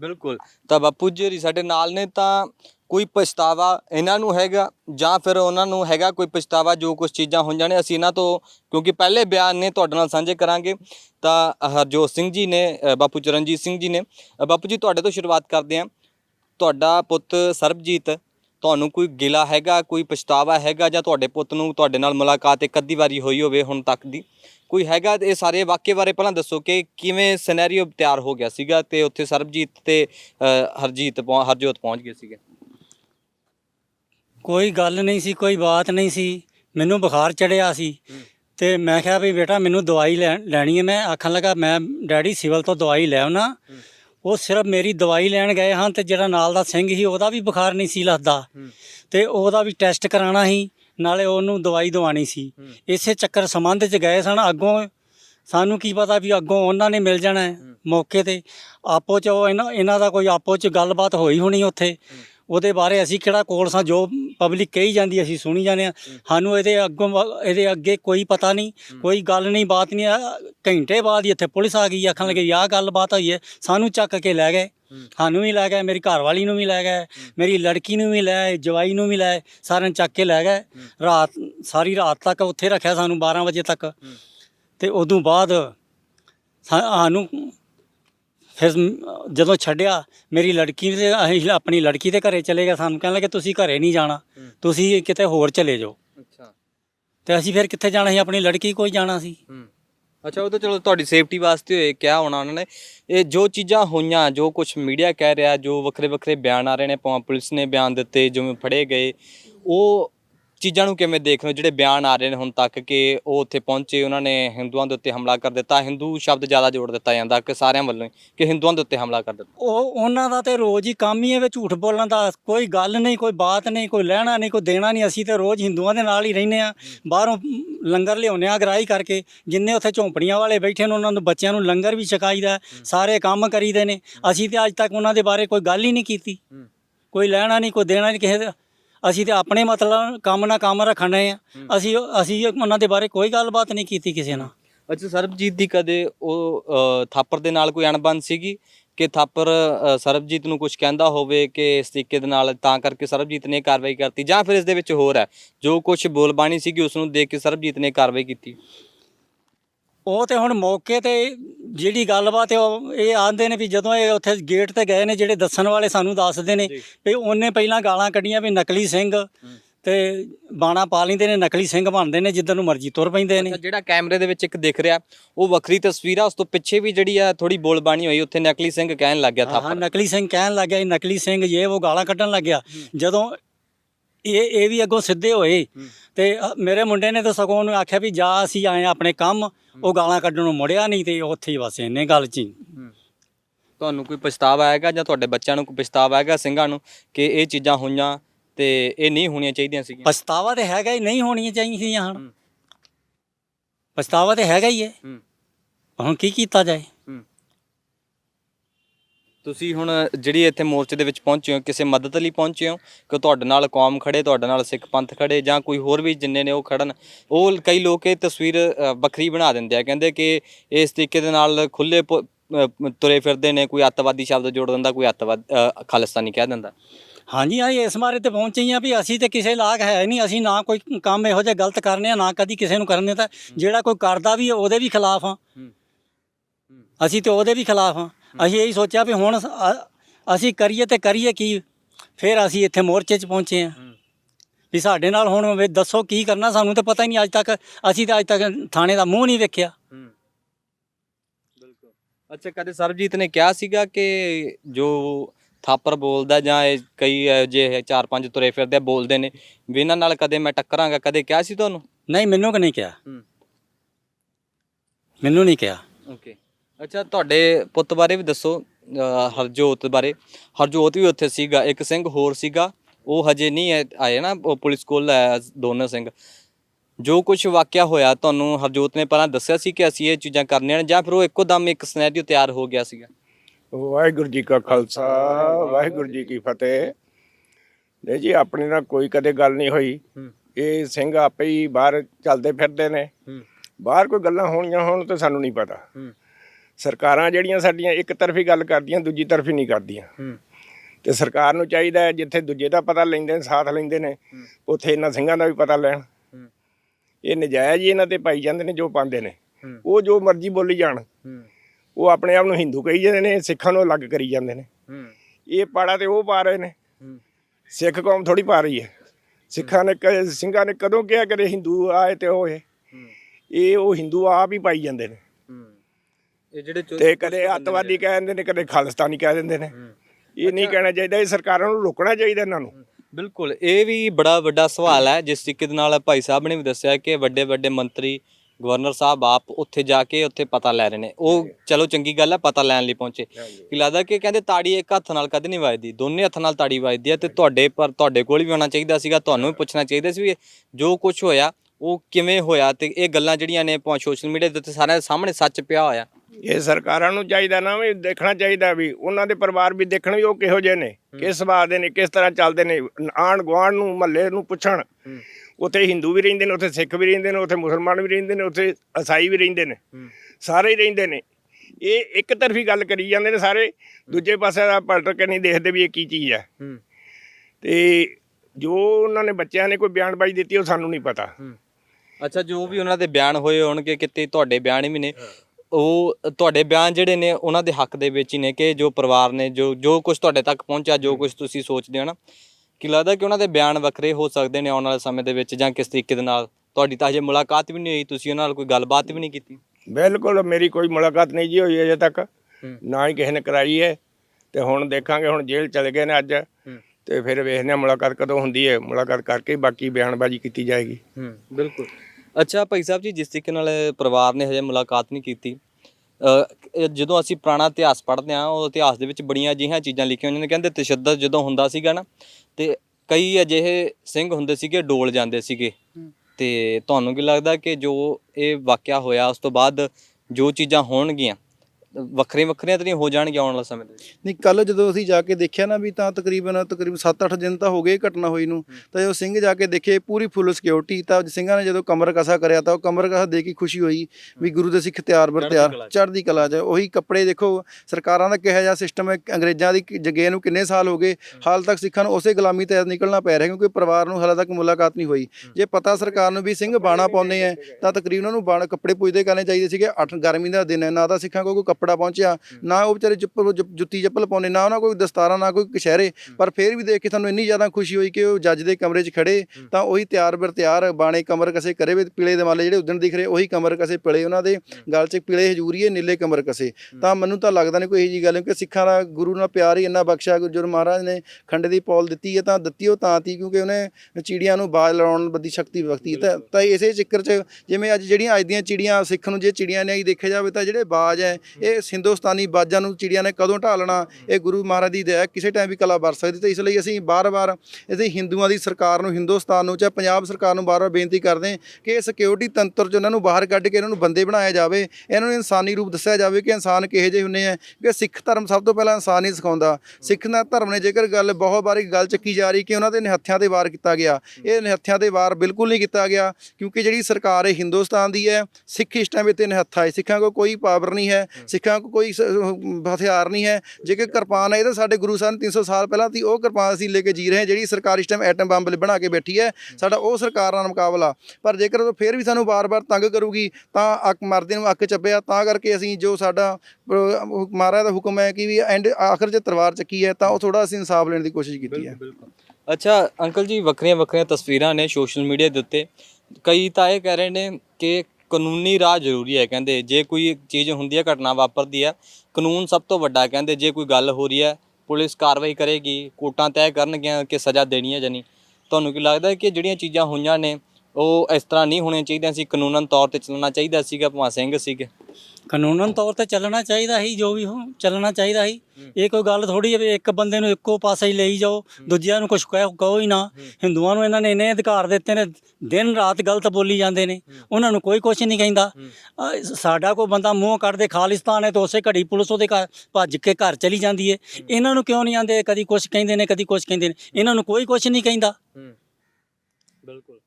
C: ਬਿਲਕੁਲ। ਤਾਂ ਬਾਪੂ ਜੀ ਹੋਰੀ, ਸਾਡੇ ਨਾਲ ਨੇ ਤਾਂ ਕੋਈ ਪਛਤਾਵਾ ਇਹਨਾਂ ਨੂੰ ਹੈਗਾ ਜਾਂ ਫਿਰ ਉਹਨਾਂ ਨੂੰ ਹੈਗਾ ਕੋਈ ਪਛਤਾਵਾ ਜੋ ਕੁਝ ਚੀਜ਼ਾਂ ਹੋਈਆਂ ਨੇ, ਅਸੀਂ ਇਹਨਾਂ ਤੋਂ ਕਿਉਂਕਿ ਪਹਿਲੇ ਬਿਆਨ ਨੇ ਤੁਹਾਡੇ ਨਾਲ ਸਾਂਝੇ ਕਰਾਂਗੇ। ਤਾਂ ਹਰਜੋਤ ਸਿੰਘ ਜੀ ਨੇ ਬਾਪੂ ਚਰਨਜੀਤ ਸਿੰਘ ਜੀ ਨੇ ਬਾਪੂ ਜੀ ਤੁਹਾਡੇ ਤੋਂ ਸ਼ੁਰੂਆਤ ਕਰਦੇ ਹਾਂ। ਤੁਹਾਡਾ ਪੁੱਤ ਸਰਬਜੀਤ, ਤੁਹਾਨੂੰ ਕੋਈ ਗਿਲਾ ਹੈਗਾ, ਕੋਈ ਪਛਤਾਵਾ ਹੈਗਾ ਜਾਂ ਤੁਹਾਡੇ ਪੁੱਤ ਨੂੰ ਤੁਹਾਡੇ ਨਾਲ ਮੁਲਾਕਾਤ ਇੱਕ ਅੱਧੀ ਵਾਰੀ ਹੋਈ ਹੋਵੇ ਹੁਣ ਤੱਕ ਦੀ? ਕੋਈ ਹੈਗਾ ਇਹ ਸਾਰੇ ਵਾਕਿਏ ਬਾਰੇ ਪਹਿਲਾਂ ਦੱਸੋ ਕਿ ਕਿਵੇਂ ਸਿਨੈਰੀਓ ਤਿਆਰ ਹੋ ਗਿਆ ਸੀਗਾ ਤੇ ਉੱਥੇ ਸਰਬਜੀਤ ਤੇ ਅ, ਹਰਜੀਤ ਪਹੁੰ- ਹਰਜੋਤ ਪਹੁੰਚ ਗਏ ਸੀਗੇ?
A: ਕੋਈ ਗੱਲ ਨਹੀਂ ਸੀ ਕੋਈ ਬਾਤ ਨਹੀਂ ਸੀ। ਮੈਨੂੰ ਬੁਖਾਰ ਚੜਿਆ ਸੀ ਤੇ ਮੈਂ ਕਿਹਾ ਵੀ ਬੇਟਾ ਮੈਨੂੰ ਦਵਾਈ ਲੈਣ- ਲੈਣੀ ਹੈ। ਮੈਂ ਆਖਣ ਲੱਗਾ ਮੈਂ ਡੈਡੀ ਸਿਵਲ ਤੋਂ ਦਵਾਈ ਲੈ ਆਉਣਾ। ਉਹ ਸਿਰਫ ਮੇਰੀ ਦਵਾਈ ਲੈਣ ਗਏ ਹਨ ਤੇ ਜਿਹੜਾ ਨਾਲ ਦਾ ਸਿੰਘ ਸੀ ਉਹਦਾ ਵੀ ਬੁਖਾਰ ਨਹੀਂ ਸੀ ਲੱਗਦਾ। ਤੇ ਉਹਦਾ ਵੀ ਟੈਸਟ ਕਰਾਉਣਾ ਸੀ। ਨਾਲੇ ਉਹਨੂੰ ਦਵਾਈ ਦਵਾਣੀ ਸੀ। ਇਸੇ ਚੱਕਰ ਸੰਬੰਧ 'ਚ ਗਏ ਸਨ। ਅੱਗੋਂ ਸਾਨੂੰ ਕੀ ਪਤਾ ਵੀ ਅੱਗੋਂ ਉਹਨਾਂ ਨੇ ਮਿਲ ਜਾਣਾ ਹੈ ਮੌਕੇ ਤੇ। ਆਪੋ 'ਚ ਉਹ ਇਹਨਾਂ ਇਹਨਾਂ ਦਾ ਕੋਈ ਆਪੋ 'ਚ ਗੱਲਬਾਤ ਹੋਈ ਹੋਣੀ ਉੱਥੇ। ਉਹਦੇ ਬਾਰੇ ਅਸੀਂ ਕਿਹੜਾ ਕੋਲ ਸਾਂ ਜੋ ਪਬਲਿਕ ਕਹੀ ਜਾਂਦੀ ਅਸੀਂ ਸੁਣੀ ਜਾਂਦੇ ਆ ਸਾਨੂੰ ਇਹਦੇ ਅੱਗੋਂ ਇਹਦੇ ਅੱਗੇ ਕੋਈ ਪਤਾ ਨਹੀਂ ਕੋਈ ਗੱਲ ਨਹੀਂ ਬਾਤ ਨਹੀਂ। ਘੰਟੇ ਬਾਅਦ ਹੀ ਇੱਥੇ ਪੁਲਿਸ ਆ ਗਈ ਆਖਣ ਲੱਗੇ ਆਹ ਗੱਲਬਾਤ ਹੋਈ ਹੈ। ਸਾਨੂੰ ਚੱਕ ਕੇ ਲੈ ਗਏ। ਸਾਨੂੰ ਵੀ ਲੈ ਗਏ ਮੇਰੀ ਘਰਵਾਲੀ ਨੂੰ ਵੀ ਲੈ ਗਏ ਮੇਰੀ ਲੜਕੀ ਨੂੰ ਵੀ ਲੈ ਜਵਾਈ ਨੂੰ ਵੀ ਲੈ ਸਾਰਿਆਂ ਨੂੰ ਚੱਕ ਕੇ ਲੈ ਗਏ। ਰਾਤ ਸਾਰੀ ਰਾਤ ਤੱਕ ਉੱਥੇ ਰੱਖਿਆ ਸਾਨੂੰ 12 ਵਜੇ ਤੱਕ। ਤੇ ਉਦੋਂ ਬਾਅਦ ਸਾਨੂੰ ਫਿਰ ਜਦੋਂ ਛੱਡਿਆ ਮੇਰੀ ਲੜਕੀ ਤੇ ਅਸੀਂ ਆਪਣੀ ਲੜਕੀ ਦੇ ਘਰੇ ਚਲੇ ਗਏ। ਸਾਨੂੰ ਕਹਿਣ ਲੱਗੇ ਤੁਸੀਂ ਘਰੇ ਨਹੀਂ ਜਾਣਾ। ਤੁਸੀਂ ਕਿਤੇ ਹੋਰ ਚਲੇ ਜਾਓ।
C: ਅੱਛਾ।
A: ਤੇ ਅਸੀਂ ਫਿਰ ਕਿੱਥੇ ਜਾਣਾ ਸੀ? ਆਪਣੀ ਲੜਕੀ ਕੋਈ ਜਾਣਾ ਸੀ।
C: ਅੱਛਾ, ਉਹ ਤਾਂ ਚਲੋ ਤੁਹਾਡੀ ਸੇਫਟੀ ਵਾਸਤੇ ਹੋਏ, ਕਿਹਾ ਹੋਣਾ ਉਹਨਾਂ ਨੇ। ਇਹ ਜੋ ਚੀਜ਼ਾਂ ਹੋਈਆਂ, ਜੋ ਕੁਝ ਮੀਡੀਆ ਕਹਿ ਰਿਹਾ, ਜੋ ਵੱਖਰੇ ਵੱਖਰੇ ਬਿਆਨ ਆ ਰਹੇ ਨੇ, ਭਾਵੇਂ ਪੁਲਿਸ ਨੇ ਬਿਆਨ ਦਿੱਤੇ, ਜਿਵੇਂ ਫੜੇ ਗਏ, ਉਹ ਚੀਜ਼ਾਂ ਨੂੰ ਕਿਵੇਂ ਦੇਖ ਰਹੇ ਹੋ? ਜਿਹੜੇ ਬਿਆਨ ਆ ਰਹੇ ਨੇ ਹੁਣ ਤੱਕ ਕਿ ਉਹ ਉੱਥੇ ਪਹੁੰਚੇ ਉਹਨਾਂ ਨੇ ਹਿੰਦੂਆਂ ਦੇ ਉੱਤੇ ਹਮਲਾ ਕਰ ਦਿੱਤਾ। ਹਿੰਦੂ ਸ਼ਬਦ ਜ਼ਿਆਦਾ ਜੋੜ ਦਿੱਤਾ ਜਾਂਦਾ ਕਿ ਸਾਰਿਆਂ ਵੱਲੋਂ ਹੀ ਕਿ ਹਿੰਦੂਆਂ ਦੇ ਉੱਤੇ ਹਮਲਾ ਕਰ ਦਿੱਤਾ।
A: ਉਹ ਉਹਨਾਂ ਦਾ ਤੇ ਰੋਜ਼ ਹੀ ਕੰਮ ਹੀ ਹੈ ਵੀ ਝੂਠ ਬੋਲਣ ਦਾ ਕੋਈ ਗੱਲ ਨਹੀਂ ਕੋਈ ਬਾਤ ਨਹੀਂ ਕੋਈ ਲੈਣਾ ਨਹੀਂ ਕੋਈ ਦੇਣਾ ਨਹੀਂ। ਅਸੀਂ ਤੇ ਰੋਜ਼ ਹਿੰਦੂਆਂ ਦੇ ਨਾਲ ਹੀ ਰਹਿੰਦੇ ਆ ਬਾਹਰੋਂ ਲੰਗਰ ਲਿਆਉਂਦੇ ਆ ਗਰਾਈ ਕਰਕੇ। ਜਿੰਨੇ ਉੱਥੇ ਝੌਂਪੜੀਆਂ ਵਾਲੇ ਬੈਠੇ ਨੇ ਉਹਨਾਂ ਨੂੰ ਬੱਚਿਆਂ ਨੂੰ ਲੰਗਰ ਵੀ ਛਕਾਈਦਾ ਸਾਰੇ ਕੰਮ ਕਰੀਦੇ ਨੇ। ਅਸੀਂ ਤੇ ਅੱਜ ਤੱਕ ਉਹਨਾਂ ਦੇ ਬਾਰੇ ਕੋਈ ਗੱਲ ਹੀ ਨਹੀਂ ਕੀਤੀ। ਕੋਈ ਲੈਣਾ ਨਹੀਂ ਕੋਈ ਦੇਣਾ ਨਹੀਂ ਕਿਸੇ ਦਾ ਅਸੀਂ ਤੇ ਆਪਣੇ ਮਤਲਬ ਕੰਮ ਨਾਲ ਕੰਮ ਰੱਖਣ ਆ ਅਸੀਂ ਅਸੀਂ ਉਹਨਾਂ ਦੇ ਬਾਰੇ ਕੋਈ ਗੱਲਬਾਤ ਨਹੀਂ ਕੀਤੀ ਕਿਸੇ ਨਾਲ।
C: ਅੱਛਾ ਸਰਬਜੀਤ ਦੀ ਕਦੇ ਉਹ ਅ, ਥਾਪਰ ਦੇ ਨਾਲ ਕੋਈ ਅਣਬਣ ਸੀਗੀ? ਕਿ ਥਾਪਰ ਅ, ਸਰਬਜੀਤ ਨੂੰ ਕੁਝ ਕਹਿੰਦਾ ਹੋਵੇ ਕਿ ਇਸ ਤਰੀਕੇ ਦੇ ਨਾਲ ਤਾਂ ਕਰਕੇ ਸਰਬਜੀਤ ਨੇ ਕਾਰਵਾਈ ਕਰਤੀ ਜਾਂ ਫਿਰ ਇਸ ਦੇ ਵਿੱਚ ਹੋਰ ਹੈ? ਜੋ ਕੁਝ ਬੋਲਬਾਣੀ ਸੀਗੀ ਉਸ ਨੂੰ ਦੇਖ ਕੇ ਸਰਬਜੀਤ ਨੇ ਕਾਰਵਾਈ ਕੀਤੀ।
A: ਉਹ ਤੇ ਹੁਣ ਮੌਕੇ ਤੇ ਜਿਹੜੀ ਗੱਲਬਾਤ ਹੈ ਉਹ ਇਹ ਆਂਦੇ ਨੇ ਵੀ ਜਦੋਂ ਇਹ ਉੱਥੇ ਗੇਟ ਤੇ ਗਏ ਨੇ ਜਿਹੜੇ ਦੱਸਣ ਵਾਲੇ ਸਾਨੂੰ ਦੱਸਦੇ ਨੇ ਵੀ ਉਹਨੇ ਪਹਿਲਾਂ ਗਾਲਾਂ ਕੱਢੀਆਂ ਵੀ ਨਕਲੀ ਸਿੰਘ ਤੇ ਬਾਣਾ ਪਾ ਲੈਂਦੇ ਨੇ ਨਕਲੀ ਸਿੰਘ ਬਣਦੇ ਨੇ ਜਿੱਦਾਂ ਨੂੰ ਮਰਜ਼ੀ ਤੁਰ ਪੈਂਦੇ ਨੇ।
C: ਜਿਹੜਾ ਕੈਮਰੇ ਦੇ ਵਿੱਚ ਇੱਕ ਦਿਖ ਰਿਹਾ ਉਹ ਵੱਖਰੀ ਤਸਵੀਰ ਆ ਉਸ ਤੋਂ ਪਿੱਛੇ ਵੀ ਜਿਹੜੀ ਆ ਥੋੜੀ ਬੋਲਬਾਣੀ ਹੋਈ ਉੱਥੇ ਨਕਲੀ ਸਿੰਘ ਕਹਿਣ ਲੱਗ ਗਿਆ
A: ਹਾਂ
C: ਥਾਪਰ
A: ਨਕਲੀ ਸਿੰਘ ਕਹਿਣ ਲੱਗ ਗਿਆ ਇਹ ਨਕਲੀ ਸਿੰਘ ਇਹ ਉਹ ਗਾਲਾਂ ਕੱਢਣ ਲੱਗ ਗਿਆ ਜਦੋਂ ਇਹ ਇਹ ਵੀ ਅੱਗੋਂ ਸਿੱਧੇ ਹੋਏ। ਤੇ ਅ, ਮੇਰੇ ਮੁੰਡੇ ਨੇ ਤਾਂ ਸਗੋਂ ਉਹਨੂੰ ਆਖਿਆ ਵੀ ਜਾ ਅਸੀਂ ਆਏ ਆਂ ਆਪਣੇ ਕੰਮ। ਉਹ ਗਾਲਾਂ ਕੱਢਣ ਨੂੰ ਮੁੜਿਆ ਨਹੀਂ ਤੇ ਉੱਥੇ ਹੀ ਬਸ ਇੰਨੇ ਗੱਲ ਚ ਹੀ।
C: ਤੁਹਾਨੂੰ ਕੋਈ ਪਛਤਾਵਾ ਆਏਗਾ ਜਾਂ ਤੁਹਾਡੇ ਬੱਚਿਆਂ ਨੂੰ ਕੋਈ ਪਛਤਾਵਾ ਆਏਗਾ ਸਿੰਘਾਂ ਨੂੰ ਕਿ ਇਹ ਚੀਜ਼ਾਂ ਹੋਈਆਂ ਤੇ ਇਹ ਨਹੀਂ ਹੋਣੀਆਂ ਚਾਹੀਦੀਆਂ ਸੀਗੀਆਂ?
A: ਪਛਤਾਵਾ ਤੇ ਹੈਗਾ ਹੀ ਨਹੀਂ ਹੋਣੀਆਂ ਚਾਹੀਦੀਆਂ ਹਨ।
C: ਹੂੰ।
A: ਪਛਤਾਵਾ ਤੇ ਹੈਗਾ ਹੀ ਹੈ।
C: ਹੂੰ।
A: ਹੁਣ ਕੀ ਕੀਤਾ ਜਾਏ?
C: ਤੁਸੀਂ ਹੁਣ ਜਿਹੜੀ ਇੱਥੇ ਮੋਰਚੇ ਦੇ ਵਿੱਚ ਪਹੁੰਚੇ ਹੋ ਕਿਸੇ ਮਦਦ ਲਈ ਪਹੁੰਚੇ ਹੋ? ਕਿ ਤੁਹਾਡੇ ਨਾਲ ਕੌਮ ਖੜੇ ਤੁਹਾਡੇ ਨਾਲ ਸਿੱਖ ਪੰਥ ਖੜੇ ਜਾਂ ਕੋਈ ਹੋਰ ਵੀ ਜਿੰਨੇ ਨੇ ਉਹ ਖੜਨ? ਉਹ ਕਈ ਲੋਕ ਇਹ ਤਸਵੀਰ ਵੱਖਰੀ ਬਣਾ ਦਿੰਦੇ ਆ। ਕਹਿੰਦੇ ਕਿ ਇਸ ਤਰੀਕੇ ਦੇ ਨਾਲ ਖੁੱਲੇ ਤੁਰੇ ਫਿਰਦੇ ਨੇ ਕੋਈ ਅੱਤਵਾਦੀ ਸ਼ਬਦ ਜੋੜ ਦਿੰਦਾ ਕੋਈ ਅੱਤਵਾਦ ਖਾਲਿਸਤਾਨੀ ਕਹਿ ਦਿੰਦਾ।
A: ਹਾਂਜੀ ਹਾਂ ਇਸ ਮਾਰੇ ਤੇ ਪਹੁੰਚੇ ਹੀ ਆ ਵੀ ਅਸੀਂ ਤੇ ਕਿਸੇ ਲਾਗ ਹੈ ਨਹੀਂ। ਅਸੀਂ ਨਾ ਕੋਈ ਕੰਮ ਇਹੋ ਜਿਹਾ ਗਲਤ ਕਰਨੇ ਆ ਨਾ ਕਦੀ ਕਿਸੇ ਨੂੰ ਕਰਨ। ਦਿੱਤਾ ਜਿਹੜਾ ਕੋਈ ਕਰਦਾ ਵੀ ਉਹਦੇ ਵੀ ਖਿਲਾਫ ਆ ਅਸੀਂ ਤੇ ਉਹਦੇ ਵੀ ਖਿਲਾਫ ਆ ਅਸੀਂ ਇਹੀ ਸੋਚਿਆ ਵੀ ਹੁਣ ਅ- ਅਸੀਂ ਕਰੀਏ ਤੇ ਕਰੀਏ ਕੀ। ਫਿਰ ਅਸੀਂ ਇੱਥੇ ਮੋਰਚੇ 'ਚ ਪਹੁੰਚੇ ਆ ਵੀ ਸਾਡੇ ਨਾਲ ਹੁਣ ਵੀ ਦੱਸੋ ਕੀ ਕਰਨਾ ਸਾਨੂੰ ਤਾਂ ਪਤਾ ਹੀ ਨਹੀਂ ਅੱਜ ਤੱਕ। ਅਸੀਂ ਤਾਂ ਅੱਜ ਤੱਕ ਥਾਣੇ ਦਾ ਮੂੰਹ ਨਹੀਂ ਵੇਖਿਆ।
C: ਬਿਲਕੁਲ। ਅੱਛਾ ਕਦੇ ਸਰਬਜੀਤ ਨੇ ਕਿਹਾ ਸੀਗਾ ਕਿ ਜੋ ਥਾਪਰ ਬੋਲਦਾ ਜਾਂ ਇਹ ਕਈ ਜੇ ਚਾਰ ਪੰਜ ਤੁਰੇ ਫਿਰਦੇ ਆ, ਬੋਲਦੇ ਨੇ। ਵੀ ਇਹਨਾਂ ਨਾਲ ਕਦੇ ਮੈਂ ਟੱਕਰਾਂਗਾ ਕਦੇ ਕਿਹਾ ਸੀ ਤੁਹਾਨੂੰ?
A: ਨਹੀਂ ਮੈਨੂੰ ਕਿ ਨਹੀਂ ਕਿਹਾ।
C: ਹੂੰ।
A: ਮੈਨੂੰ ਨਹੀਂ ਕਿਹਾ।
C: ਓਕੇ। ਅੱਛਾ ਤੁਹਾਡੇ ਪੁੱਤ ਬਾਰੇ ਵੀ ਦੱਸੋ ਅਹ ਹਰਜੋਤ ਬਾਰੇ। ਹਰਜੋਤ ਵੀ ਉੱਥੇ ਸੀਗਾ ਇੱਕ ਸਿੰਘ ਹੋਰ ਸੀਗਾ ਉਹ ਹਜੇ ਨਹੀਂ ਆਏ- ਆਏ ਨਾ ਉਹ ਪੁਲਿਸ ਕੋਲ ਹੈ ਦੋਨੋਂ ਸਿੰਘ। ਜੋ ਕੁਝ ਵਾਕਿਆ ਹੋਇਆ ਤੁਹਾਨੂੰ ਹਰਜੋਤ ਨੇ ਪਹਿਲਾਂ ਦੱਸਿਆ ਸੀ ਕਿ ਅਸੀਂ ਇਹ ਚੀਜ਼ਾਂ ਕਰਨੀਆਂ ਨੇ ਜਾਂ ਫਿਰ ਉਹ ਇੱਕੋ ਦਮ ਇੱਕ ਸਿਨੈਰੀਓ ਤਿਆਰ ਹੋ ਗਿਆ ਸੀਗਾ?
B: ਵਾਹਿਗੁਰੂ ਜੀ ਕਾ ਖਾਲਸਾ ਵਾਹਿਗੁਰੂ ਜੀ ਕੀ ਫਤਿਹ। ਨਹੀਂ ਜੀ ਆਪਣੇ ਨਾਲ ਕੋਈ ਕਦੇ ਗੱਲ ਨਹੀਂ ਹੋਈ।
C: ਹੂੰ।
B: ਇਹ ਸਿੰਘ ਆਪੇ ਹੀ ਬਾਹਰ ਚੱਲਦੇ ਫਿਰਦੇ ਨੇ।
C: ਹੂੰ।
B: ਬਾਹਰ ਕੋਈ ਗੱਲਾਂ ਹੋਣੀਆਂ ਹੋਣ ਤਾਂ ਸਾਨੂੰ ਨਹੀਂ ਪਤਾ।
C: ਹੂੰ।
B: ਸਰਕਾਰਾਂ ਜਿਹੜੀਆਂ ਸਾਡੀਆਂ ਇੱਕ ਤਰਫੀ ਗੱਲ ਕਰਦੀਆਂ ਦੂਜੀ ਤਰਫੀ ਨਹੀਂ ਕਰਦੀਆਂ। ਤੇ ਸਰਕਾਰ ਨੂੰ ਚਾਹੀਦਾ ਹੈ ਜਿੱਥੇ ਦੂਜੇ ਦਾ ਪਤਾ ਲੈਂਦੇ ਨੇ ਸਾਥ ਲੈਂਦੇ ਨੇ ਉੱਥੇ ਇਹਨਾਂ ਸਿੰਘਾਂ ਦਾ ਵੀ ਪਤਾ ਲੈਣ। ਇਹ ਨਜਾਇਜ਼ ਹੀ ਇਹਨਾਂ ਤੇ ਪਾਈ ਜਾਂਦੇ ਨੇ ਜੋ ਪਾਉਂਦੇ ਨੇ। ਉਹ ਜੋ ਮਰਜ਼ੀ ਬੋਲੀ ਜਾਣ। ਉਹ ਆਪਣੇ ਆਪ ਨੂੰ ਹਿੰਦੂ ਕਹੀ ਜਾਂਦੇ ਨੇ ਸਿੱਖਾਂ ਨੂੰ ਅਲੱਗ ਕਰੀ ਜਾਂਦੇ ਨੇ। ਇਹ ਪਾੜਾ ਤੇ ਉਹ ਪਾ ਰਹੇ ਨੇ। ਸਿੱਖ ਕੌਮ ਥੋੜੀ ਪਾ ਰਹੀ ਹੈ। ਸਿੱਖਾਂ ਨੇ ਸਿੰਘਾਂ ਨੇ ਕਦੋਂ ਕਿਹਾ ਕਰੇ ਹਿੰਦੂ ਆਏ ਤੇ ਹੋਏ ਇਹ ਉਹ ਹਿੰਦੂ ਆਪ ਹੀ ਪਾਈ ਜਾਂਦੇ ਨੇ।
C: ਇਹ ਜਿਹੜੇ ਚੋ-
B: ਤੇ ਕਦੇ ਅੱਤਵਾਦੀ ਕਹਿ ਦਿੰਦੇ ਨੇ ਕਦੇ ਖਾਲਿਸਤਾਨੀ ਕਹਿ ਦਿੰਦੇ ਨੇ। ਇਹ ਨਹੀਂ ਕਹਿਣਾ ਚਾਹੀਦਾ ਇਹ ਸਰਕਾਰਾਂ ਨੂੰ ਰੋਕਣਾ ਚਾਹੀਦਾ ਇਹਨਾਂ ਨੂੰ।
C: ਬਿਲਕੁਲ ਇਹ ਵੀ ਬੜਾ ਵੱਡਾ ਸਵਾਲ ਹੈ ਜਿਸ ਤਰੀਕੇ ਦੇ ਨਾਲ ਭਾਈ ਸਾਹਿਬ ਨੇ ਵੀ ਦੱਸਿਆ ਕਿ ਵੱਡੇ ਵੱਡੇ ਮੰਤਰੀ ਗਵਰਨਰ ਸਾਹਿਬ ਆਪ ਉੱਥੇ ਜਾ ਕੇ ਉੱਥੇ ਪਤਾ ਲੈ ਰਹੇ ਨੇ। ਉਹ ਚਲੋ ਚੰਗੀ ਗੱਲ ਹੈ ਪਤਾ ਲੈਣ ਲਈ ਪਹੁੰਚੇ। ਕੀ ਲੱਗਦਾ ਕਿ ਕਹਿੰਦੇ ਤਾੜੀ ਇੱਕ ਹੱਥ ਨਾਲ ਕਦੇ ਨਹੀਂ ਵੱਜਦੀ ਦੋਨੇ ਹੱਥਾਂ ਨਾਲ ਤਾੜੀ ਵੱਜਦੀ ਹੈ ਤੇ ਤੁਹਾਡੇ ਪਰ ਤੁਹਾਡੇ ਕੋਲ ਵੀ ਆਉਣਾ ਚਾਹੀਦਾ ਸੀਗਾ ਤੁਹਾਨੂੰ ਵੀ ਪੁੱਛਣਾ ਚਾਹੀਦਾ ਸੀ ਵੀ ਜੋ ਕੁਝ ਹੋਇਆ ਉਹ ਕਿਵੇਂ ਹੋਇਆ ਤੇ ਇਹ ਗੱਲਾਂ ਜਿਹੜੀਆਂ ਨੇ ਸੋਸ਼ਲ ਮੀਡੀਆ ਦੇ ਉੱਤੇ ਸਾਰਿਆਂ ਦੇ ਸਾਹਮਣੇ ਸੱਚ ਪਿਆ ਹੋਇਆ।
B: ਇਹ ਸਰਕਾਰਾਂ ਨੂੰ ਚਾਹੀਦਾ ਨਾ ਵੀ ਦੇਖਣਾ ਚਾਹੀਦਾ ਵੀ ਉਹਨਾਂ ਦੇ ਪਰਿਵਾਰ ਵੀ ਦੇਖਣ ਵੀ ਉਹ ਕਿਹੋ ਜਿਹੇ ਨੇ ਕਿਸ ਸੁਭਾਅ ਦੇ ਨੇ ਕਿਸ ਤਰ੍ਹਾਂ ਚੱਲਦੇ ਨੇ ਆਣ ਗੁਆਂਢ ਨੂੰ ਮਹੱਲੇ ਨੂੰ ਪੁੱਛਣ। ਉੱਥੇ ਹਿੰਦੂ ਵੀ ਰਹਿੰਦੇ ਨੇ ਉੱਥੇ ਸਿੱਖ ਵੀ ਰਹਿੰਦੇ ਨੇ ਉੱਥੇ ਮੁਸਲਮਾਨ ਵੀ ਰਹਿੰਦੇ ਨੇ ਉੱਥੇ ਈਸਾਈ ਵੀ ਰਹਿੰਦੇ ਨੇ। ਸਾਰੇ ਹੀ ਰਹਿੰਦੇ ਨੇ। ਇਹ ਇੱਕ ਤਰਫੀ ਗੱਲ ਕਰੀ ਜਾਂਦੇ ਨੇ ਸਾਰੇ ਦੂਜੇ ਪਾਸੇ ਦਾ ਪਲਟ ਕੇ ਨਹੀਂ ਦੇਖਦੇ ਵੀ ਇਹ ਕੀ ਚੀਜ਼ ਹੂੰ। ਤੇ ਜੋ ਉਹਨਾਂ ਨੇ ਬੱਚਿਆਂ ਨੇ ਕੋਈ ਬਿਆਨਬਾਜ਼ੀ ਦਿੱਤੀ ਉਹ ਸਾਨੂੰ ਨਹੀਂ ਪਤਾ।
C: ਅੱਛਾ ਜੋ ਵੀ ਉਹਨਾਂ ਦੇ ਬਿਆਨ ਹੋਏ ਹੋਣਗੇ ਕਿਤੇ ਤੁਹਾਡੇ ਬਿਆਨ ਵੀ ਨੇ। ਉਹ ਤੁਹਾਡੇ ਬਿਆਨ ਜਿਹੜੇ ਨੇ ਉਹਨਾਂ ਦੇ ਹੱਕ ਦੇ ਵਿੱਚ ਹੀ ਨੇ ਕਿ ਜੋ ਪਰਿਵਾਰ ਨੇ ਜੋ ਜੋ ਕੁਝ ਤੁਹਾਡੇ ਤੱਕ ਪਹੁੰਚਿਆ ਜੋ ਕੁਝ ਤੁਸੀਂ ਸੋਚਦੇ ਹੋ ਨਾ ਕੀ ਲੱਗਦਾ ਕਿ ਉਹਨਾਂ ਦੇ ਬਿਆਨ ਵੱਖਰੇ ਹੋ ਸਕਦੇ ਨੇ ਆਉਣ ਵਾਲੇ ਸਮੇਂ ਦੇ ਵਿੱਚ ਜਾਂ ਕਿਸ ਤਰੀਕੇ ਦੇ ਨਾਲ? ਤੁਹਾਡੀ ਤਾਂ ਹਜੇ ਮੁਲਾਕਾਤ ਵੀ ਨਹੀਂ ਹੋਈ ਤੁਸੀਂ ਉਹਨਾਂ ਨਾਲ ਕੋਈ ਗੱਲਬਾਤ ਵੀ ਨਹੀਂ ਕੀਤੀ।
B: ਬਿਲਕੁਲ ਮੇਰੀ ਕੋਈ ਮੁਲਾਕਾਤ ਨਹੀਂ ਜੀ ਹੋਈ ਅਜੇ ਤੱਕ। ਨਾ ਹੀ ਕਿਸੇ ਨੇ ਕਰਾਈ ਹੈ ਤੇ ਹੁਣ ਦੇਖਾਂਗੇ ਹੁਣ ਜੇਲ੍ਹ ਚਲੇ ਗਏ ਨੇ ਅੱਜ। ਤੇ ਫਿਰ ਵੇਖਦੇ ਹਾਂ ਮੁਲਾਕਾਤ ਕਦੋਂ ਹੁੰਦੀ ਹੈ ਮੁਲਾਕਾਤ ਕਰਕੇ ਬਾਕੀ ਬਿਆਨਬਾਜ਼ੀ ਕੀਤੀ ਜਾਏਗੀ।
C: ਹੂੰ ਬਿਲਕੁਲ। ਅੱਛਾ ਭਾਈ ਸਾਹਿਬ ਜੀ ਜਿਸ ਤਰੀਕੇ ਨਾਲ ਪਰਿਵਾਰ ਨੇ ਹਜੇ ਮੁਲਾਕਾਤ ਨਹੀਂ ਕੀਤੀ ਜਦੋਂ ਅਸੀਂ ਪੁਰਾਣਾ ਇਤਿਹਾਸ ਪੜ੍ਹਦੇ ਹਾਂ ਉਹ ਇਤਿਹਾਸ ਦੇ ਵਿੱਚ ਬੜੀਆਂ ਅਜਿਹੀਆਂ ਚੀਜ਼ਾਂ ਲਿਖੀਆਂ ਹੋਈਆਂ ਨੇ। ਕਹਿੰਦੇ ਤਸ਼ੱਦਦ ਜਦੋਂ ਹੁੰਦਾ ਸੀਗਾ ਨਾ ਤੇ ਕਈ ਅਜਿਹੇ ਸਿੰਘ ਹੁੰਦੇ ਸੀਗੇ ਡੋਲ ਜਾਂਦੇ ਸੀਗੇ। ਤੇ ਤੁਹਾਨੂੰ ਕੀ ਲੱਗਦਾ ਕਿ ਜੋ ਇਹ ਵਾਕਿਆ ਹੋਇਆ ਉਸ ਤੋਂ ਬਾਅਦ ਜੋ ਚੀਜ਼ਾਂ ਹੋਣਗੀਆਂ ਵੱਖਰੇ ਵੱਖਰੀਆਂ ਤਾਂ ਨਹੀਂ ਹੋ ਜਾਣਗੀਆਂ ਆਉਣ ਵਾਲੇ ਸਮੇਂ ਦੇ ਵਿੱਚ?
D: ਨਹੀਂ ਕੱਲ ਜਦੋਂ ਅਸੀਂ ਜਾ ਕੇ ਦੇਖਿਆ ਨਾ ਵੀ ਤਾਂ ਤਕਰੀਬਨ ਤਕਰੀਬਨ 7-8 ਦਿਨ ਤਾਂ ਹੋ ਗਏ ਘਟਨਾ ਹੋਈ ਨੂੰ ਤਾਂ ਜਦੋਂ ਸਿੰਘ ਜਾ ਕੇ ਦੇਖੇ ਪੂਰੀ ਫੁੱਲ ਸਿਕਿਉਰਿਟੀ ਤਾਂ ਸਿੰਘਾਂ ਨੇ ਜਦੋਂ ਕਮਰ ਕਸਾ ਕਰਿਆ ਤਾਂ ਉਹ ਕਮਰ ਕਸਾ ਦੇ ਕੇ ਖੁਸ਼ੀ ਹੋਈ ਵੀ ਗੁਰੂ ਦੇ ਸਿੱਖ ਤਿਆਰ ਬਰ ਤਿਆਰ। ਚੜ੍ਹਦੀ ਕਲਾ 'ਚ। ਉਹੀ ਕੱਪੜੇ ਦੇਖੋ ਸਰਕਾਰਾਂ ਦਾ ਕਿਹਾ ਜਿਹਾ ਸਿਸਟਮ ਹੈ ਅੰਗਰੇਜ਼ਾਂ ਦੀ ਜਗੇ ਨੂੰ ਕਿੰਨੇ ਸਾਲ ਹੋ ਗਏ ਹਾਲ ਤੱਕ ਸਿੱਖਾਂ ਨੂੰ ਉਸੇ ਗੁਲਾਮੀ ਤੇ ਨਿਕਲਣਾ ਪੈ ਰਿਹਾ ਕਿਉਂਕਿ ਪਰਿਵਾਰ ਨੂੰ ਹਾਲੇ ਤੱਕ ਮੁਲਾਕਾਤ ਨਹੀਂ ਹੋਈ। ਜੇ ਪਤਾ ਸਰਕਾਰ ਨੂੰ ਵੀ ਸਿੰਘ ਬਾਣਾ ਪਾਉਂਦੇ ਆ ਤਾਂ ਤਕਰੀਬਨ ਉਹਨੂੰ ਬਾਣਾ ਕੱਪੜੇ ਪੁੱਜਦੇ ਕਰਨੇ ਚਾਹੀਦੇ ਸੀਗੇ। ਅੱਠ ਗਰਮੀ ਦਾ ਦਿਨ ਹੈ ਨਾ ਤਾਂ ਸਿੱਖਾਂ ਕੋਲ ਕੋਈ ਕੱਪੜਾ ਪਹੁੰਚਿਆ ਨਾ ਉਹ ਵਿਚਾਰੇ ਚੱਪਲ ਜੁੱਤੀ ਚੱਪਲ ਪਾਉਂਦੇ ਨਾ ਉਹਨਾਂ ਕੋਈ ਦਸਤਾਰਾ ਨਾ ਕੋਈ ਕਸ਼ਹਿਰੇ ਪਰ ਫਿਰ ਵੀ ਦੇਖ ਕੇ ਸਾਨੂੰ ਇੰਨੀ ਜ਼ਿਆਦਾ ਖੁਸ਼ੀ ਹੋਈ ਕਿ ਉਹ ਜੱਜ ਦੇ ਕਮਰੇ 'ਚ ਖੜੇ ਤਾਂ ਉਹੀ ਤਿਆਰ ਬਰ ਤਿਆਰ ਬਾਣੇ ਕਮਰ ਕਸੇ ਕਰੇ ਵੇ ਪੀਲੇ ਦੇ ਮਾਲੇ ਜਿਹੜੇ ਉਦਣ ਦਿਖ ਰਹੇ ਉਹੀ ਕਮਰ ਕਸੇ ਪੀਲੇ ਉਹਨਾਂ ਦੇ ਗਲ 'ਚ ਪੀਲੇ ਹਜੂਰੀਏ ਨੀਲੇ ਕਮਰ ਕਸੇ। ਤਾਂ ਮੈਨੂੰ ਤਾਂ ਲੱਗਦਾ ਨਹੀਂ ਕੋਈ ਇਹੋ ਜੀ ਗੱਲ ਕਿ ਸਿੱਖਾਂ ਦਾ ਗੁਰੂ ਨਾਲ ਪਿਆਰ ਹੀ ਇੰਨਾ ਬਖਸ਼ਿਆ ਗੁਰੂ ਮਹਾਰਾਜ ਨੇ ਖੰਡ ਦੀ ਪੌਲ ਦਿੱਤੀ ਹੈ ਤਾਂ ਦਿੱਤੀ ਉਹ ਤਾਂ ਤੀ ਕਿਉਂਕਿ ਉਹਨੇ ਚਿੜੀਆਂ ਨੂੰ ਬਾਜ ਲਾਉਣ ਬੱਦੀ ਸ਼ਕਤੀ ਬਖਤੀ ਤਾਂ ਤਾਂ ਇਸੇ ਚੱਕਰ 'ਚ ਜਿਵੇਂ ਅੱਜ ਜਿਹੜੀਆਂ ਅੱਜ ਦੀਆਂ ਚਿੜੀਆਂ ਸਿੱਖ ਨੂੰ ਜੇ ਚਿੜੀਆਂ ਨੇ ਹੀ ਦੇਖਿਆ ਜਾਵੇ ਤਾਂ ਜਿਹੜੇ ਬਾਜ ਹੈ ਇਹ ਹਿੰਦੁਸਤਾਨੀ ਬਾਜਾਂ ਨੂੰ ਚਿੜੀਆਂ ਨੇ ਕਦੋਂ ਢਾਲਣਾ ਇਹ ਗੁਰੂ ਮਹਾਰਾਜ ਦੀ ਦਇਆ ਕਿਸੇ ਟਾਈਮ ਵੀ ਕਲਾ ਵਰਤ ਸਕਦੀ ਤੇ ਇਸ ਲਈ ਅਸੀਂ ਬਾਰ-ਬਾਰ ਇਹਦੇ ਹਿੰਦੂਆਂ ਦੀ ਸਰਕਾਰ ਨੂੰ, ਹਿੰਦੁਸਤਾਨ ਨੂੰ ਚਾਹੇ ਪੰਜਾਬ ਸਰਕਾਰ ਨੂੰ ਬਾਰ-ਬਾਰ ਬੇਨਤੀ ਕਰਦੇ ਹਾਂ ਕਿ ਇਹ ਸਿਕਿਉਰਿਟੀ ਤੰਤਰ 'ਚ ਉਹਨਾਂ ਨੂੰ ਬਾਹਰ ਕੱਢ ਕੇ ਇਹਨਾਂ ਨੂੰ ਬੰਦੇ ਬਣਾਇਆ ਜਾਵੇ, ਇਹਨਾਂ ਨੂੰ ਇਨਸਾਨੀ ਰੂਪ ਦੱਸਿਆ ਜਾਵੇ ਕਿ ਇਨਸਾਨ ਕਿਹੋ ਜਿਹੇ ਹੁੰਦੇ ਆ ਕਿ ਸਿੱਖ ਧਰਮ ਸਭ ਤੋਂ ਪਹਿਲਾਂ ਇਨਸਾਨ ਹੀ ਸਿਖਾਉਂਦਾ। ਸਿੱਖ ਦਾ ਧਰਮ ਨੇ ਜੇਕਰ ਗੱਲ ਬਹੁਤ ਵਾਰੀ ਗੱਲ ਚੱਕੀ ਜਾ ਰਹੀ ਕਿ ਉਹਨਾਂ ਦੇ ਨਿਹੱਥਿਆਂ ਤੇ ਵਾਰ ਕੀਤਾ ਗਿਆ, ਇਹ ਨਿਹੱਥਿਆਂ ਤੇ ਵਾਰ ਬਿਲਕੁਲ ਨਹੀਂ ਕੀਤਾ ਗਿਆ, ਕਿਉਂਕਿ ਜਿਹੜੀ ਸਰਕਾਰ ਹੈ ਹਿੰਦੁਸਤਾਨ ਦੀ ਹੈ, ਸਿੱਖ ਇਸ ਟਾਈਮ ਤੇ ਨਿਹੱਥਾ ਹੈ। ਸਿੱਖਾਂ ਕੋਲ ਕੋਈ ਪਾਵਰ ਨਹੀਂ ਹੈ ਸਿੱਖਾਂ ਕੋਲ ਕੋਈ ਸ- ਅਹ ਹਥਿਆਰ ਨਹੀਂ ਹੈ। ਜੇਕਰ ਕਿਰਪਾਨ ਹੈ, ਇਹ ਤਾਂ ਸਾਡੇ ਗੁਰੂ ਸਾਹਿਬ ਨੇ 300 ਸਾਲ ਪਹਿਲਾਂ ਤੀ ਉਹ ਕਿਰਪਾਨ ਅਸੀਂ ਲੈ ਕੇ ਜੀ ਰਹੇ ਹਾਂ, ਜਿਹੜੀ ਸਰਕਾਰ ਇਸ ਟਾਈਮ ਐਟਮ ਬੰਬ ਬਣਾ ਕੇ ਬੈਠੀ ਹੈ, ਸਾਡਾ ਉਹ ਸਰਕਾਰ ਨਾਲ ਮੁਕਾਬਲਾ। ਪਰ ਜੇਕਰ ਉਹ ਫਿਰ ਵੀ ਸਾਨੂੰ ਵਾਰ ਵਾਰ ਤੰਗ ਕਰੂਗੀ, ਤਾਂ ਅੱਕ, ਮਰਦੇ ਨੂੰ ਅੱਕ ਚੱਪਿਆ, ਤਾਂ ਕਰਕੇ ਅਸੀਂ ਜੋ ਸਾਡਾ ਮਹਾਰਾਜ ਦਾ ਹੁਕਮ ਹੈ ਕਿ ਵੀ ਐਂਡ ਆਖਰ ਜੇ ਤਲਵਾਰ ਚੱਕੀ ਹੈ, ਤਾਂ ਉਹ ਥੋੜਾ ਅਸੀਂ ਇਨਸਾਫ ਲੈਣ ਦੀ ਕੋਸ਼ਿਸ਼ ਕੀਤੀ ਹੈ।
C: ਅੱਛਾ, ਅੰਕਲ ਜੀ ਵੱਖਰੀਆਂ ਵੱਖਰੀਆਂ ਤਸਵੀਰਾਂ ਨੇ ਸੋਸ਼ਲ ਮੀਡੀਆ ਦੇ ਉੱਤੇ। ਕਈ ਤਾਂ ਇਹ ਕਹਿ ਰਹੇ ਨੇ ਕਿ ਕਾਨੂੰਨੀ ਰਾਹ ਜ਼ਰੂਰੀ ਹੈ, ਕਹਿੰਦੇ, ਜੇ ਕੋਈ ਚੀਜ਼ ਹੁੰਦੀ ਹੈ, ਘਟਨਾ ਵਾਪਰਦੀ ਹੈ, ਕਾਨੂੰਨ ਸਭ ਤੋਂ ਵੱਡਾ, ਕਹਿੰਦੇ, ਜੇ ਕੋਈ ਗੱਲ ਹੋ ਰਹੀ ਹੈ, ਪੁਲਿਸ ਕਾਰਵਾਈ ਕਰੇਗੀ, ਕੋਰਟਾਂ ਤੈਅ ਕਰਨਗੀਆਂ ਕਿ ਸਜ਼ਾ ਦੇਣੀ ਹੈ ਜਾਂ ਨਹੀਂ। ਤੁਹਾਨੂੰ ਕੀ ਲੱਗਦਾ ਕਿ ਜਿਹੜੀਆਂ ਚੀਜ਼ਾਂ ਹੋਈਆਂ ਨੇ ਉਹ ਇਸ ਤਰ੍ਹਾਂ ਨਹੀਂ ਹੋਣੀਆਂ ਚਾਹੀਦੀਆਂ ਸੀ ਕਾਨੂੰਨਨ ਤੌਰ ਤੇ ਚੱਲਣਾ ਚਾਹੀਦਾ ਸੀਗਾ ਭਾਵੇਂ ਸਿੰਘ ਸੀਗੇ।
A: ਕਾਨੂੰਨਨ ਤੌਰ ਤੇ ਚੱਲਣਾ ਚਾਹੀਦਾ ਸੀ ਜੋ ਵੀ ਹੋ ਚੱਲਣਾ ਚਾਹੀਦਾ ਸੀ। ਇਹ ਕੋਈ ਗੱਲ ਥੋੜੀ ਹੈ ਵੀ ਇੱਕ ਬੰਦੇ ਨੂੰ ਇੱਕੋ ਪਾਸੇ ਹੀ ਲਈ ਜਾਓ ਦੂਜਿਆਂ ਨੂੰ ਕੁਝ ਕਹੋ ਹੀ ਨਾ। ਹਿੰਦੂਆਂ ਨੂੰ ਇਹਨਾਂ ਨੇ ਇੰਨੇ ਅਧਿਕਾਰ ਦਿੱਤੇ ਨੇ ਦਿਨ ਰਾਤ ਗਲਤ ਬੋਲੀ ਜਾਂਦੇ ਨੇ ਉਹਨਾਂ ਨੂੰ ਕੋਈ ਕੁਝ ਨਹੀਂ ਕਹਿੰਦਾ। ਸਾਡਾ ਕੋਈ ਬੰਦਾ ਮੂੰਹ ਕੱਢਦੇ ਖਾਲਿਸਤਾਨ ਹੈ ਤਾਂ ਉਸੇ ਘੜੀ ਪੁਲਿਸ ਉਹਦੇ ਘਰ ਭੱਜ ਕੇ ਘਰ ਚਲੀ ਜਾਂਦੀ ਹੈ। ਇਹਨਾਂ ਨੂੰ ਕਿਉਂ ਨਹੀਂ ਆਂਦੇ ਕਦੀ ਕੁਝ ਕਹਿੰਦੇ ਨੇ ਕਦੀ ਕੁਝ ਕਹਿੰਦੇ ਨੇ। ਇਹਨਾਂ ਨੂੰ ਕੋਈ ਕੁਝ ਨਹੀਂ ਕਹਿੰਦਾ।
C: ਬਿਲਕੁਲ।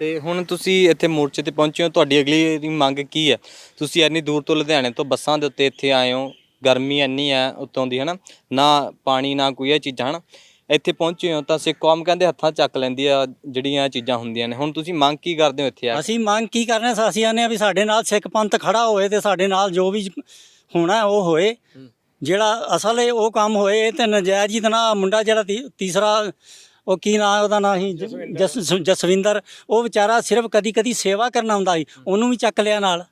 C: ਤੇ ਹੁਣ ਤੁਸੀਂ ਇੱਥੇ ਮੋਰਚੇ ਤੇ ਪਹੁੰਚੇ ਹੋ ਤੁਹਾਡੀ ਅਗਲੀ ਮੰਗ ਕੀ ਹੈ? ਤੁਸੀਂ ਇੰਨੀ ਦੂਰ ਤੋਂ ਲੁਧਿਆਣੇ ਤੋਂ ਬੱਸਾਂ ਦੇ ਉੱਤੇ ਇੱਥੇ ਆਏ ਹੋ ਗਰਮੀ ਇੰਨੀ ਹੈ ਉੱਤੋਂ ਦੀ ਹਨਾ? ਨਾ ਪਾਣੀ ਨਾ ਕੋਈ ਇਹ ਚੀਜ਼ਾਂ ਹਨਾ? ਇੱਥੇ ਪਹੁੰਚੇ ਹੋ ਤਾਂ ਸਿੱਖ ਕੌਮ ਕਹਿੰਦੇ ਹੱਥਾਂ ਚੱਕ ਲੈਂਦੀ ਆ ਜਿਹੜੀਆਂ ਇਹ ਚੀਜ਼ਾਂ ਹੁੰਦੀਆਂ ਨੇ। ਹੁਣ ਤੁਸੀਂ ਮੰਗ ਕੀ ਕਰਦੇ ਹੋ ਇੱਥੇ ਆ ਕੇ?
A: ਅਸੀਂ ਮੰਗ ਕੀ ਕਰਨੇ ਆ ਅਸੀਂ ਆਨੇ ਆ ਵੀ ਸਾਡੇ ਨਾਲ ਸਿੱਖ ਪੰਥ ਖੜਾ ਹੋਏ ਤੇ ਸਾਡੇ ਨਾਲ ਜੋ ਵੀ ਹੋਣਾ ਉਹ ਹੋਏ। ਜਿਹੜਾ ਅਸਲ ਹੈ ਉਹ ਕੰਮ ਹੋਏ ਇਹ ਤੇ ਨਜਾਇਜ਼ ਹੀ ਤਾਂ ਨਾ ਮੁੰਡਾ ਜਿਹੜਾ ਤੀ- ਤੀਸਰਾ ਉਹ ਕੀ ਨਾਂ ਉਹਦਾ ਨਾਂ ਸੀ? ਜ- ਜਸ ਜਸਵਿੰਦਰ। ਉਹ ਵਿਚਾਰਾ ਸਿਰਫ ਕਦੀ ਕਦੀ ਸੇਵਾ ਕਰਨ ਆਉਂਦਾ ਸੀ। ਉਹਨੂੰ ਵੀ ਚੱਕ ਲਿਆ ਨਾਲ।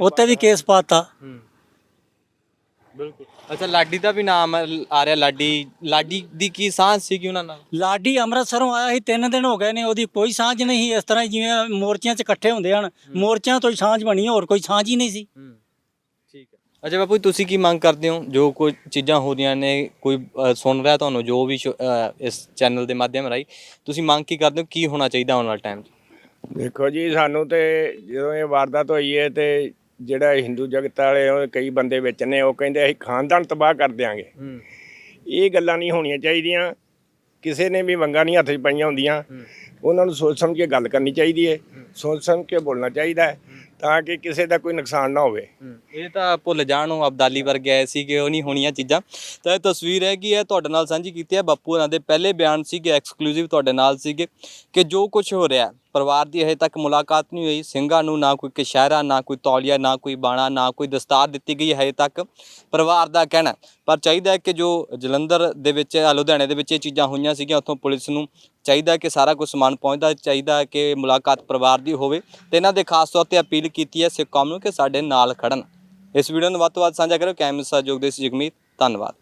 A: ਉੱਤੇ ਵੀ ਕੇਸ ਪਾਤਾ।
C: ਬਿਲਕੁਲ। ਅੱਛਾ ਲਾਡੀ ਦਾ ਵੀ ਨਾਮ ਆ ਰਿਹਾ ਲਾਡੀ। ਲਾਡੀ ਦੀ ਕੀ ਸਾਂਝ ਸੀਗੀ ਉਹਨਾਂ ਨਾਲ?
A: ਲਾਡੀ ਅੰਮ੍ਰਿਤਸਰੋਂ ਆਇਆ ਸੀ ਤਿੰਨ ਦਿਨ ਹੋ ਗਏ ਨੇ। ਉਹਦੀ ਕੋਈ ਸਾਂਝ ਨਹੀਂ ਸੀ, ਇਸ ਤਰ੍ਹਾਂ ਹੀ ਜਿਵੇਂ ਮੋਰਚਿਆਂ 'ਚ ਇਕੱਠੇ ਹੁੰਦੇ ਹਨ। ਮੋਰਚਿਆਂ ਤੋਂ ਹੀ ਸਾਂਝ ਬਣੀ ਹੋਰ ਕੋਈ ਸਾਂਝ ਹੀ ਨਹੀਂ ਸੀ।
C: ਹੈ। ਅੱਛਾ ਬਾਪੂ ਜੀ, ਤੁਸੀਂ ਕੀ ਮੰਗ ਕਰਦੇ ਹੋ? ਜੋ ਕੋਈ ਚੀਜ਼ਾਂ ਹੋ ਰਹੀਆਂ ਨੇ ਕੋਈ ਅ, ਸੁਣ ਰਿਹਾ ਤੁਹਾਨੂੰ ਜੋ ਵੀ ਸ਼ੋ- ਅ, ਇਸ ਚੈਨਲ ਦੇ ਮਾਧਿਅਮ ਰਾਹੀਂ ਤੁਸੀਂ ਮੰਗ ਕੀ ਕਰਦੇ ਹੋ? ਕੀ ਹੋਣਾ ਚਾਹੀਦਾ ਆਉਣ ਵਾਲੇ ਟਾਈਮ 'ਚ?
B: ਦੇਖੋ ਜੀ ਸਾਨੂੰ ਤੇ ਜਦੋਂ ਇਹ ਵਾਰਦਾਤ ਹੋਈ ਹੈ ਤੇ ਜਿਹੜਾ ਹਿੰਦੂ ਜਗਤ ਵਾਲੇ ਉਹ ਕਈ ਬੰਦੇ ਵਿੱਚ ਨੇ ਉਹ ਕਹਿੰਦੇ ਅਸੀਂ ਖਾਨਦਾਨ ਤਬਾਹ ਕਰ ਦਿਆਂਗੇ। ਇਹ ਗੱਲਾਂ ਨਹੀਂ ਹੋਣੀਆਂ ਚਾਹੀਦੀਆਂ। ਕਿਸੇ ਨੇ ਵੀ ਵੰਗਾਂ ਨਹੀਂ ਹੱਥ 'ਚ ਪਈਆਂ ਹੁੰਦੀਆਂ। ਉਹਨਾਂ ਨੂੰ ਸੋਚ ਸਮਝ ਕੇ ਗੱਲ ਕਰਨੀ ਚਾਹੀਦੀ ਹੈ। ਸੋਚ ਸਮਝ ਕੇ ਬੋਲਣਾ ਚਾਹੀਦਾ ਹੈ। ਤਾਂ ਕਿ ਕਿਸੇ ਦਾ ਕੋਈ ਨੁਕਸਾਨ ਨਾ ਹੋਵੇ।
C: ਇਹ ਤਾਂ ਭੁੱਲ ਜਾਣ ਉਹ ਅਬਦਾਲੀ ਵਰਗੇ ਆਏ ਸੀਗੇ, ਉਹ ਨਹੀਂ ਹੋਣੀਆਂ ਚੀਜ਼ਾਂ। ਤਾਂ ਇਹ ਤਸਵੀਰ ਹੈ ਕਿ ਇਹ ਤੁਹਾਡੇ ਨਾਲ ਸਾਂਝੀ ਕੀਤੀ ਹੈ। ਬਾਪੂ ਉਹਨਾਂ ਦੇ ਪਹਿਲੇ ਬਿਆਨ ਸੀਗੇ ਐਕਸਕਲੂਸਿਵ ਤੁਹਾਡੇ ਨਾਲ ਸੀਗੇ, ਕਿ ਜੋ ਕੁਝ ਹੋ ਰਿਹਾ ਪਰਿਵਾਰ ਦੀ ਹਜੇ ਤੱਕ ਮੁਲਾਕਾਤ ਨਹੀਂ ਹੋਈ। ਸਿੰਘਾਂ ਨੂੰ ਨਾ ਕੋਈ ਕਸ਼ਹਿਰਾ ਨਾ ਕੋਈ ਤੌਲੀਆ ਨਾ ਕੋਈ ਬਾਣਾ ਨਾ ਕੋਈ ਦਸਤਾਰ ਦਿੱਤੀ ਗਈ ਹਜੇ ਤੱਕ ਪਰਿਵਾਰ ਦਾ ਕਹਿਣਾ। ਪਰ ਚਾਹੀਦਾ ਹੈ ਕਿ ਜੋ ਜਲੰਧਰ ਦੇ ਵਿੱਚ ਅ, ਲੁਧਿਆਣੇ ਦੇ ਵਿੱਚ ਇਹ ਚੀਜ਼ਾਂ ਹੋਈਆਂ ਸੀਗੀਆਂ ਉੱਥੋਂ ਪੁਲਿਸ ਨੂੰ ਚਾਹੀਦਾ ਕਿ ਸਾਰਾ ਕੁਝ ਸਮਾਨ ਪਹੁੰਚਦਾ ਚਾਹੀਦਾ ਕਿ ਮੁਲਾਕਾਤ ਪਰਿਵਾਰ ਦੀ ਹੋਵੇ ਤੇ ਇਹਨਾਂ ਦੇ ਖਾਸ ਤੌਰ ਤੇ ਅਪੀਲ ਕੀਤੀ ਹੈ ਸਿੱਖ ਕੌਮ ਨੂੰ ਕਿ ਸਾਡੇ ਨਾਲ ਖੜਨ। ਇਸ ਵੀਡੀਓ ਨੂੰ ਵੱਧ ਤੋਂ ਵੱਧ ਸਾਂਝਾ ਕਰੋ। ਕੈਮਰਾ ਸਹਿਯੋਗ ਦੇ ਸੀ ਜਗਮੀਤ। ਧੰਨਵਾਦ।